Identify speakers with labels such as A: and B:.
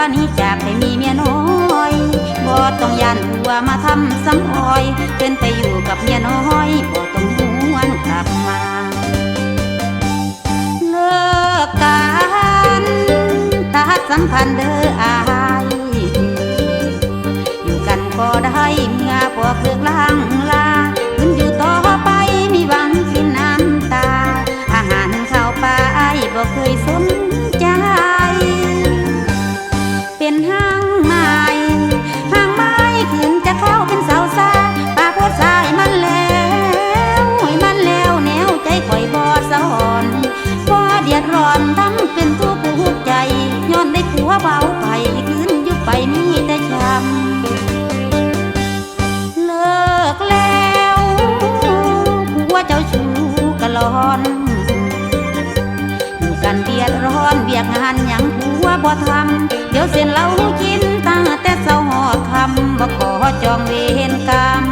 A: วหนี้จากไปมีเมียน้อยบ่ต้องยานผัวมาทำซ้ำอ้อยเป็นไปอยู่กับเมียน้อยบ่ต้องหวนกลับมา เลิกกันตัดสัมพันธ์เด้ออายอยู่กันก็ได้เมียพอเครืองล้างลาขึ้นอยู่ต่อไปมีหวังกินน้ำตา อาหารข้าวปลาไอ้ายบ่เคยสน เดียดร้อนเบียกงานอยังหัวบ่ทำเดี๋ยวเส้นเรากินตาแต่เช้าหอดคำบ่ขอจองเวรกรรม